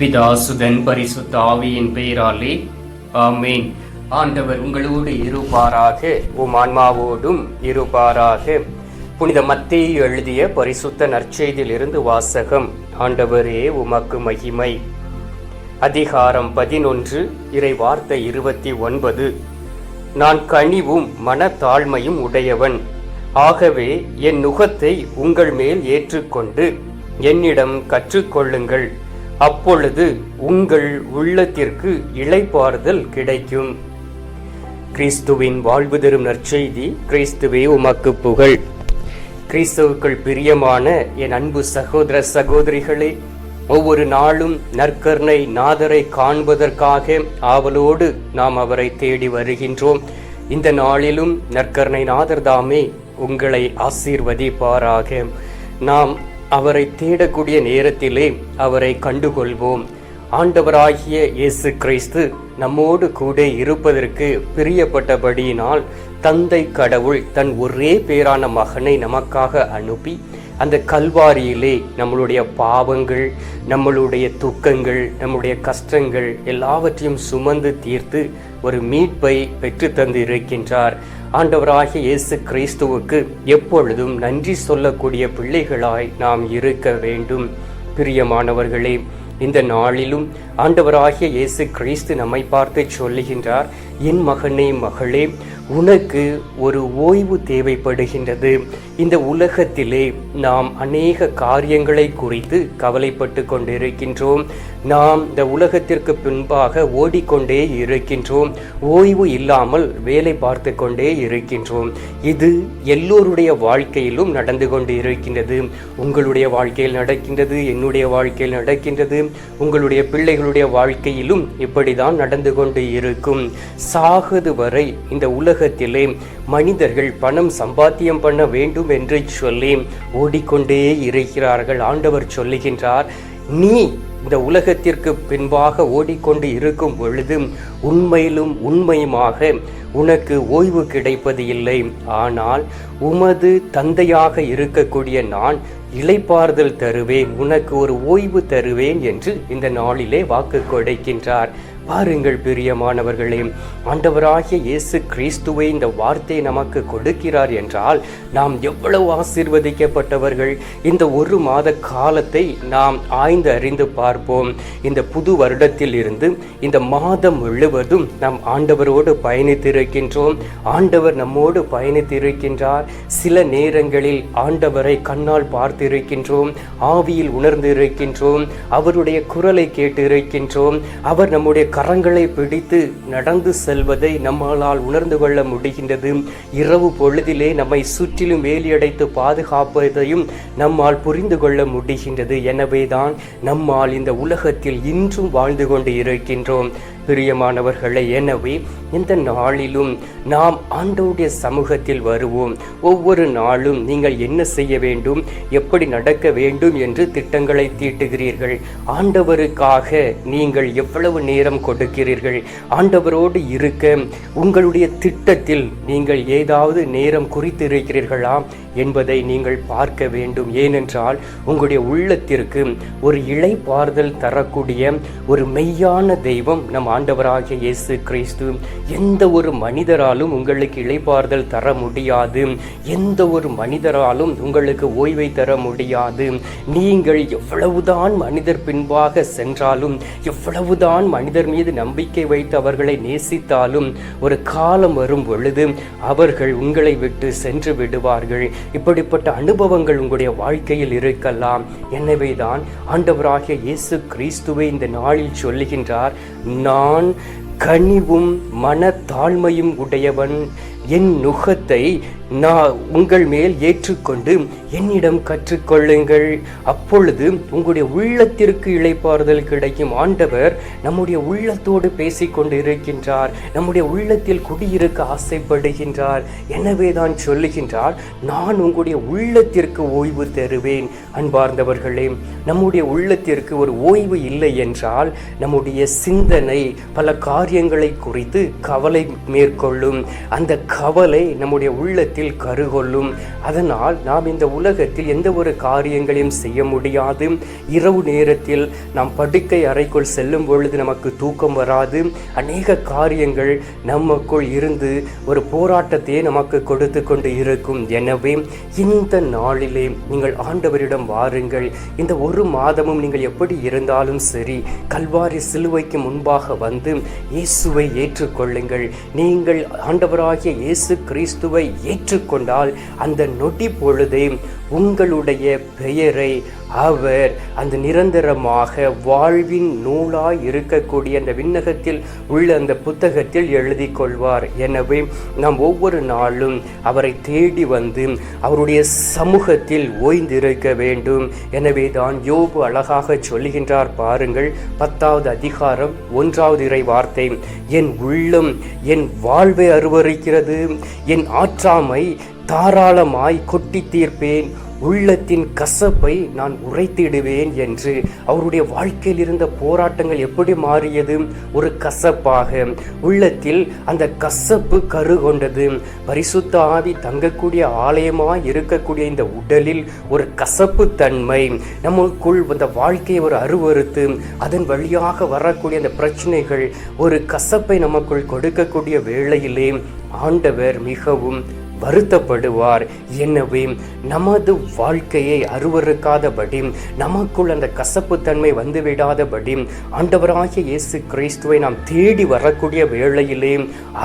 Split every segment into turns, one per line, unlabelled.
பிதாசுதன் பரிசுத்த ஆவியின் பெயராலே. ஆமேன். ஆண்டவர் உங்களோடு இருப்பாராக உம் ஆன்மாவோடும் இருப்பாராக. புனித மத்தேயு எழுதிய பரிசுத்த நற்செய்தியிலிருந்து வாசகம் ஆண்டவரே உமக்கு மகிமை. அதிகாரம் பதினொன்று இறை வார்த்தை இருபத்தி ஒன்பது. நான் கனிவும் மனத்தாழ்மையும் உடையவன். ஆகவே என் நுகத்தை உங்கள் மேல் ஏற்றுக்கொண்டு என்னிடம் கற்றுக்கொள்ளுங்கள். அப்பொழுது உங்கள் உள்ளத்திற்கு இளைப்பாறுதல் கிடைக்கும். கிறிஸ்துவின் வாழ்வு தரும் நற்செய்தி கிறிஸ்துவே உமக்கு புகழ். கிறிஸ்துவுக்குள் பிரியமான என் அன்பு சகோதர சகோதரிகளே ஒவ்வொரு நாளும் நற்கர்ணை நாதரை காண்பதற்காக ஆவலோடு நாம் அவரை தேடி வருகின்றோம். இந்த நாளிலும் நற்கர்ணை நாதர் தாமே உங்களை ஆசீர்வதிப்பாராக. நாம் அவரை தேடக்கூடிய நேரத்திலே அவரை கண்டுகொள்வோம். ஆண்டவராகிய இயேசு கிறிஸ்து நம்மோடு கூட இருப்பதற்கு பிரியப்பட்டபடியினால் தந்தை கடவுள் தன் ஒரே பேரான மகனை நமக்காக அனுப்பி அந்த கல்வாரியிலே நம்மளுடைய பாவங்கள் நம்மளுடைய துக்கங்கள் நம்முடைய கஷ்டங்கள் எல்லாவற்றையும் சுமந்து தீர்த்து ஒரு மீட்பை பெற்று தந்து இருக்கின்றார் ஆண்டவராகிய இயேசு கிறிஸ்துவுக்கு எப்பொழுதும் நன்றி சொல்லக்கூடிய பிள்ளைகளாய் நாம் இருக்க வேண்டும். பிரியமானவர்களே இந்த நாளிலும் ஆண்டவராகிய இயேசு கிறிஸ்து நம்மை பார்த்து சொல்லுகின்றார் என் மகனே மகளே உனக்கு ஒரு ஓய்வு தேவைப்படுகின்றது. இந்த உலகத்திலே நாம் அநேக காரியங்களை குறித்து கவலைப்பட்டு கொண்டிருக்கின்றோம். நாம் இந்த உலகத்திற்கு பின்பாக ஓடிக்கொண்டே இருக்கின்றோம். ஓய்வு இல்லாமல் வேலை பார்த்து கொண்டே இருக்கின்றோம். இது எல்லோருடைய வாழ்க்கையிலும் நடந்து கொண்டு இருக்கின்றது உங்களுடைய வாழ்க்கையில் நடக்கின்றது என்னுடைய வாழ்க்கையில் நடக்கின்றது. உங்களுடைய பிள்ளைகளுடைய வாழ்க்கையிலும் இப்படிதான் நடந்து கொண்டு இருக்கும். சாகுது வரை இந்த உலகத்திலே மனிதர்கள் பணம் சம்பாத்தியம் பண்ண வேண்டும் என்று சொல்லி ஓடிக்கொண்டே இருக்கிறார்கள். ஆண்டவர் சொல்லுகின்றார் நீ இந்த உலகத்திற்கு பின்பாக ஓடிக்கொண்டு இருக்கும் பொழுது உண்மையிலும் உண்மையுமாக உனக்கு ஓய்வு கிடைப்பது இல்லை. ஆனால் உமது தந்தையாக இருக்கக்கூடிய நான் இலைப்பாறுதல் தருவேன் உனக்கு ஒரு ஓய்வு தருவேன் என்று இந்த நாளிலே வாக்கு கொடுக்கின்றார். பாருங்கள் பிரியமானவர்களே. ஆண்டவராகிய இயேசு கிறிஸ்துவை இந்த வார்த்தை நமக்கு கொடுக்கிறார் என்றால் நாம் எவ்வளவு ஆசீர்வதிக்கப்பட்டவர்கள். இந்த ஒரு மாத காலத்தை நாம் ஆய்ந்து அறிந்து பார்ப்போம். இந்த புது வருடத்தில் இருந்து இந்த மாதம் முழுவதும் நாம் ஆண்டவரோடு பயணித்திருக்கின்றோம். ஆண்டவர் நம்மோடு பயணித்திருக்கின்றார். சில நேரங்களில் ஆண்டவரை கண்ணால் பார்த்திருக்கின்றோம். ஆவியில் உணர்ந்திருக்கின்றோம். அவருடைய குரலை கேட்டு இருக்கின்றோம் அவர் நம்முடைய கரங்களை பிடித்து நடந்து செல்வதை நம்மால் உணர்ந்து கொள்ள முடிகின்றது. இரவு பொழுதிலே நம்மை சுற்றிலும் வேலியடைத்து பாதுகாப்பதையும் நம்மால் புரிந்து கொள்ள முடிகின்றது. எனவேதான் நம்மால் இந்த உலகத்தில் இன்றும் வாழ்ந்து கொண்டு இருக்கின்றோம். பிரியமானவர்களை எனவே இந்த நாளிலும் நாம் ஆண்டவருடைய சமூகத்தில் வருவோம். ஒவ்வொரு நாளும் நீங்கள் என்ன செய்ய வேண்டும் எப்படி நடக்க வேண்டும் என்று திட்டங்களை தீட்டுகிறீர்கள். ஆண்டவருக்காக நீங்கள் எவ்வளவு நேரம் கொடுக்கிறீர்கள்? ஆண்டவரோடு இருக்க உங்களுடைய திட்டத்தில் நீங்கள் ஏதாவது நேரம் குறித்திருக்கிறீர்களா என்பதை நீங்கள் பார்க்க வேண்டும். ஏனென்றால் உங்களுடைய உள்ளத்திற்கு ஒரு இளைப்பாறுதல் தரக்கூடிய ஒரு மெய்யான தெய்வம் நம் ஆண்டவராகிய இயேசு கிறிஸ்து எந்த ஒரு மனிதராலும் உங்களுக்கு இளைப்பாறுதல் தர முடியாது. எந்த ஒரு மனிதராலும் உங்களுக்கு ஓய்வை தர முடியாது. நீங்கள் எவ்வளவுதான் மனிதர் பின்பாக சென்றாலும் எவ்வளவுதான் மனிதர் மீது நம்பிக்கை வைத்து அவர்களை நேசித்தாலும் ஒரு காலம் வரும் பொழுது அவர்கள் உங்களை விட்டு சென்று விடுவார்கள். இப்படிப்பட்ட அனுபவங்கள் உங்களுடைய வாழ்க்கையில் இருக்கலாம். எனவேதான் ஆண்டவராகிய இயேசு கிறிஸ்துவை இந்த நாளில் சொல்லுகின்றார். நான் கனிவும் மனத்தாழ்மையும் உடையவன். என் நுகத்தை நான் உங்கள் மேல் ஏற்றுக்கொண்டு என்னிடம் கற்றுக்கொள்ளுங்கள். அப்பொழுது உங்களுடைய உள்ளத்திற்கு இழைப்பாறுதல் கிடைக்கும். ஆண்டவர் நம்முடைய உள்ளத்தோடு பேசிக்கொண்டு இருக்கின்றார் நம்முடைய உள்ளத்தில் குடியிருக்க ஆசைப்படுகின்றார். எனவே தான் சொல்லுகின்றார் நான் உங்களுடைய உள்ளத்திற்கு ஓய்வு தருவேன். அன்பார்ந்தவர்களே நம்முடைய உள்ளத்திற்கு ஒரு ஓய்வு இல்லை என்றால் நம்முடைய சிந்தனை பல காரியங்களை குறித்து கவலை மேற்கொள்ளும். அந்த கவலை நம்முடைய உள்ளத்தில் நேரத்தில் கருகொள்ளும். அதனால் நாம் இந்த உலகத்தில் எந்த ஒரு காரியங்களையும் செய்ய முடியாது. இரவு நேரத்தில் நாம் படுக்கை அறைக்குள் செல்லும் பொழுது நமக்கு தூக்கம் வராது. அநேக காரியங்கள் நமக்குள் இருந்து ஒரு போராட்டத்தையே நமக்கு கொடுத்து கொண்டு இருக்கும். எனவே இந்த நாளிலே நீங்கள் ஆண்டவரிடம் வாருங்கள். இந்த ஒரு மாதமும் நீங்கள் எப்படி இருந்தாலும் சரி கல்வாரி சிலுவைக்கு முன்பாக வந்து இயேசுவை ஏற்றுக்கொள்ளுங்கள். நீங்கள் ஆண்டவராகிய இயேசு கிறிஸ்துவை ஏற்றுக்கொண்டால் அந்த நொடி பொழுதே உங்களுடைய பெயரை அவர் அந்த நிரந்தரமாக வாழ்வின் நூலாய் இருக்கக்கூடிய அந்த விண்ணகத்தில் உள்ள அந்த புத்தகத்தில் எழுதி கொள்வார். எனவே நாம் ஒவ்வொரு நாளும் அவரை தேடி வந்து அவருடைய சமூகத்தில் ஓய்ந்திருக்க வேண்டும். எனவே தான் யோபு அழகாக சொல்லுகின்றார் பாருங்கள். பத்தாவது அதிகாரம் ஒன்றாவது இறை வார்த்தை. என் உள்ளம் என் வாழ்வை அருவருக்கிறது. என் ஆற்றாமை தாராளமாய் கொட்டி தீர்ப்பேன். உள்ளத்தின் கசப்பை நான் உரைத்திடுவேன் என்று அவருடைய வாழ்க்கையில் இருந்த போராட்டங்கள் எப்படி மாறியது? ஒரு கசப்பாக. உள்ளத்தில் அந்த கசப்பு கரு கொண்டது பரிசுத்த ஆவி தங்கக்கூடிய ஆலயமாக இருக்கக்கூடிய இந்த உடலில் ஒரு கசப்பு தன்மை. நமக்குள் அந்த வாழ்க்கையை ஒரு அருவறுத்து அதன் வழியாக வரக்கூடிய அந்த பிரச்சனைகள் ஒரு கசப்பை நமக்குள் கொடுக்கக்கூடிய வேளையிலே ஆண்டவர் மிகவும் வருத்தப்படுவார். எனவே நமது வாழ்க்கையை அருவறுக்காதபடி நமக்குள் அந்த கசப்புத்தன்மை வந்துவிடாதபடி ஆண்டவராகிய இயேசு கிறிஸ்துவை நாம் தேடி வரக்கூடிய வேளையிலே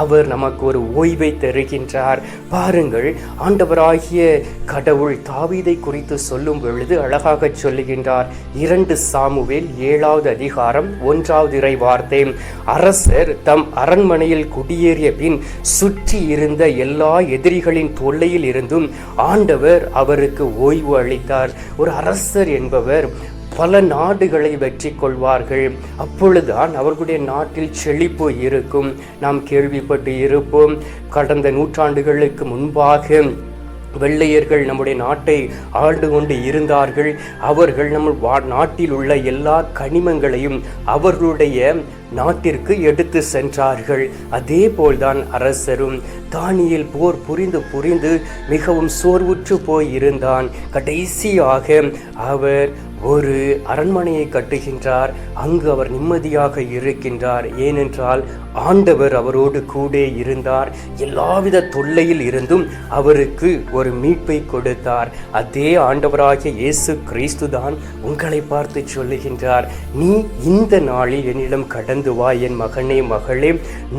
அவர் நமக்கு ஒரு ஓய்வை தருகின்றார். பாருங்கள் ஆண்டவராகிய கடவுள் தாவீதை குறித்து சொல்லும் பொழுது அழகாக சொல்லுகின்றார். இரண்டு சாமுவேல் ஏழாவது அதிகாரம் ஒன்றாவது இறை வார்த்தை. அரசர் தம் அரண்மனையில் குடியேறிய பின் சுற்றி இருந்த எல்லா எதிரிகளின் தொல்லையில் இருந்தும் ஆண்டவர் அவருக்கு ஓய்வு அளித்தார். ஒரு அரசர் என்பவர் பல நாடுகளை வெற்றி கொள்வார்கள். அப்பொழுதுதான் அவர்களுடைய நாட்டில் செழிப்பு இருக்கும். நாம் கேள்விப்பட்டு இருப்போம் கடந்த நூற்றாண்டுகளுக்கு முன்பாக வெள்ளையர்கள் நம்முடைய நாட்டை ஆழ்ந்து கொண்டு இருந்தார்கள். அவர்கள் நம்ம வா நாட்டில் உள்ள எல்லா கனிமங்களையும் அவர்களுடைய நாட்டிற்கு எடுத்து சென்றார்கள். அதே போல்தான் அரசரும் தானியில் போர் புரிந்து புரிந்து மிகவும் சோர்வுற்று போய் இருந்தான் கடைசியாக அவர் ஒரு அரண்மனையை கட்டுகின்றார். அங்கு அவர் நிம்மதியாக இருக்கின்றார். ஏனென்றால் ஆண்டவர் அவரோடு கூட இருந்தார். எல்லாவித தொல்லையில் இருந்தும் அவருக்கு ஒரு மீட்பை கொடுத்தார். அதே ஆண்டவராகிய இயேசு கிறிஸ்து தான் உங்களை பார்த்து சொல்லுகின்றார். நீ இந்த நாளில் என்னிடம் கடந்து வா என் மகனே மகளே.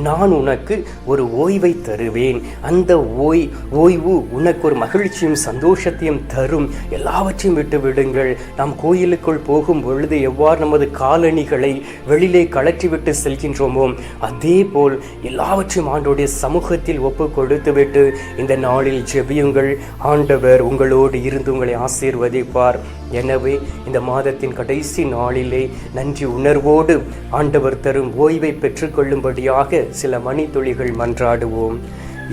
நான் உனக்கு ஒரு ஓய்வை தருவேன். அந்த ஓய் ஓய்வு உனக்கு ஒரு மகிழ்ச்சியும் சந்தோஷத்தையும் தரும். எல்லாவற்றையும் விட்டு விடுங்கள். நாம் கோயிலுக்குள் போகும் பொழுது எவ்வாறு நமது காலணிகளை வெளியிலே கழற்றிவிட்டு செல்கின்றோமோ அதே போல் எல்லாவற்றையும் ஆண்டோடைய சமூகத்தில் ஒப்பு கொடுத்துவிட்டு இந்த நாளில் ஜெபியுங்கள். ஆண்டவர் உங்களோடு இருந்து உங்களை ஆசீர்வதிப்பார். எனவே இந்த மாதத்தின் கடைசி நாளிலே நன்றி உணர்வோடு ஆண்டவர் தரும் ஓய்வை பெற்றுக்கொள்ளும்படியாக சில மணித்துளிகள் மன்றாடுவோம்.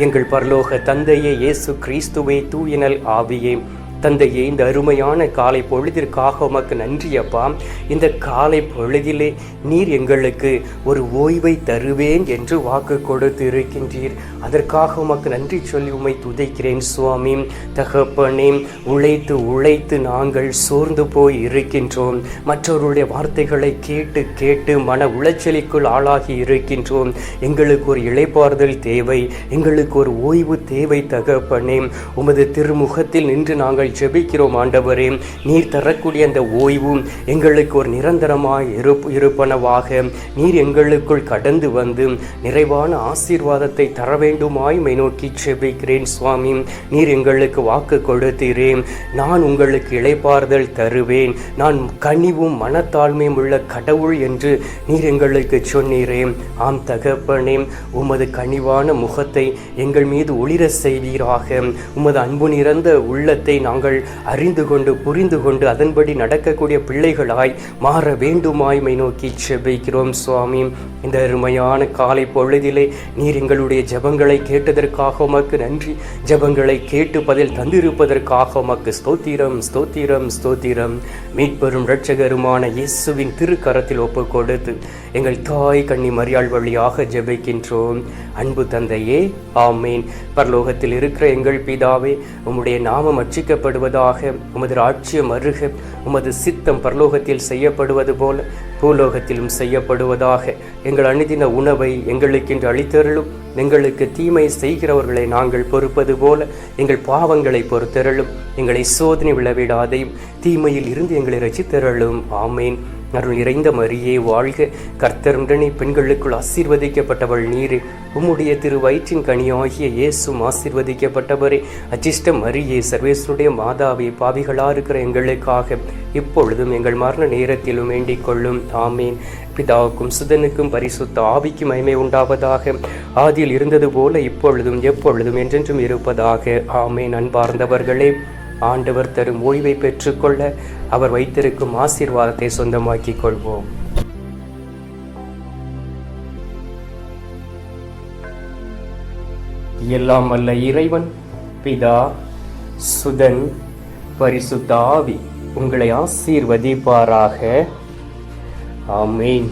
எங்கள் பரலோக தந்தையே இயேசு கிறிஸ்துவே தூயனல் ஆவியே. தந்தையே இந்த அருமையான காலை பொழுதிற்காக உமக்கு நன்றி அப்பா. இந்த காலை பொழுதிலே நீர் எங்களுக்கு ஒரு ஓய்வை தருவேன் என்று வாக்கு கொடுத்து இருக்கின்றீர் அதற்காக உமக்கு நன்றி சொல்லி உமை துதைக்கிறேன் சுவாமி. தகப்பனே உழைத்து உழைத்து நாங்கள் சோர்ந்து போய் இருக்கின்றோம். மற்றவருடைய வார்த்தைகளை கேட்டு கேட்டு மன உளைச்சலுக்குள் ஆளாகி இருக்கின்றோம். எங்களுக்கு ஒரு இளைப்பாறுதல் தேவை எங்களுக்கு ஒரு ஓய்வு தேவை தகப்பனே. உமது திருமுகத்தில் நின்று நாங்கள் ஜெபிக்கிறோம் ஆண்டவரே. நீர் தரக்கூடிய அந்த ஓய்வும் எங்களுக்கு ஒரு நிரந்தரமாய் இருப் இருப்பனவாக. நீர் எங்களுக்குள் கடந்து வந்து நிறைவான ஆசீர்வாதத்தை தர வேண்டுமாய் மை நோக்கி ஜெபிக்கிறேன் சுவாமி. நீர் எங்களுக்கு வாக்கு கொடுத்தீரேன் நான் உங்களுக்கு இழைப்பாறுதல் தருவேன். நான் கனிவும் மனத்தாழ்மையும் உள்ள கடவுள் என்று நீர் எங்களுக்கு சொன்னீரேன் ஆம் தகப்பனே உமது கனிவான முகத்தை எங்கள் மீது ஒளிர செய்வீராக. உமது அன்பு நிறந்த உள்ளத்தை நாங்கள் நாங்கள் அறிந்து கொண்டு புரிந்து கொண்டு அதன்படி நடக்கக்கூடிய பிள்ளைகளாய் மாற வேண்டுமாய்மை நோக்கி செபிக்கிறோம் சுவாமி. இந்த அருமையான காலை பொழுதிலே நீர் எங்களுடைய ஜபங்களை கேட்டதற்காக உமக்கு நன்றி. ஜெபங்களை கேட்டு பதில் தந்திருப்பதற்காக உமக்கு ஸ்தோத்திரம் ஸ்தோத்திரம் ஸ்தோத்திரம். மீட்பெரும் இரட்சகருமான இயேசுவின் திருக்கரத்தில் ஒப்பு கொடுத்து எங்கள் தாய் கண்ணி மரியாள் வழியாக ஜெபிக்கின்றோம். அன்பு தந்தையே ஆமீன். பரலோகத்தில் இருக்கிற எங்கள் பிதாவே உம்முடைய நாமம் செய்யப்படுவதாக உமது ராட்சியம் அருக உமது சித்தம் பரலோகத்தில் செய்யப்படுவது போல பூலோகத்திலும் செய்யப்படுவதாக எங்கள் அணிதின உணவை எங்களுக்கென்று அளித்தருளும். எங்களுக்கு தீமை செய்கிறவர்களை நாங்கள் பொறுப்பது போல எங்கள் பாவங்களை பொறுத்தருளும். எங்களை சோதனை விழவிடாதையும் தீமையில் இருந்து எங்களை ரசித்தருளும். ஆமேன். அருள் நிறைந்த மரியே வாழ்க. கர்த்தருடனே பெண்களுக்குள் ஆசீர்வதிக்கப்பட்டவள் நீரே. உம்முடைய திரு வயிற்றின் கனியாகிய இயேசும் ஆசீர்வதிக்கப்பட்டவரே. அஜிஷ்ட மரியே சர்வேஸ்வருடைய மாதாவே பாவிகளாக இருக்கிற எங்களுக்காக இப்பொழுதும் எங்கள் மரண நேரத்திலும் வேண்டிக் கொள்ளும். ஆமேன். பிதாவுக்கும் சுதனுக்கும் பரிசுத்த ஆவிக்கும் மகிமை உண்டாவதாக. ஆதியில் இருந்தது போல இப்பொழுதும் எப்பொழுதும் என்றென்றும் இருப்பதாக. ஆமேன். அன்பார்ந்தவர்களே ஆண்டவர் தரும் ஓய்வை பெற்றுக்கொள்ள அவர் வைத்திருக்கும் ஆசீர்வாதத்தை சொந்தமாக்கிக் கொள்வோம். எல்லாம் அல்ல இறைவன் பிதா சுதன் பரிசுத்தாவி உங்களை ஆசீர்வதிப்பாராக. ஆமேன்.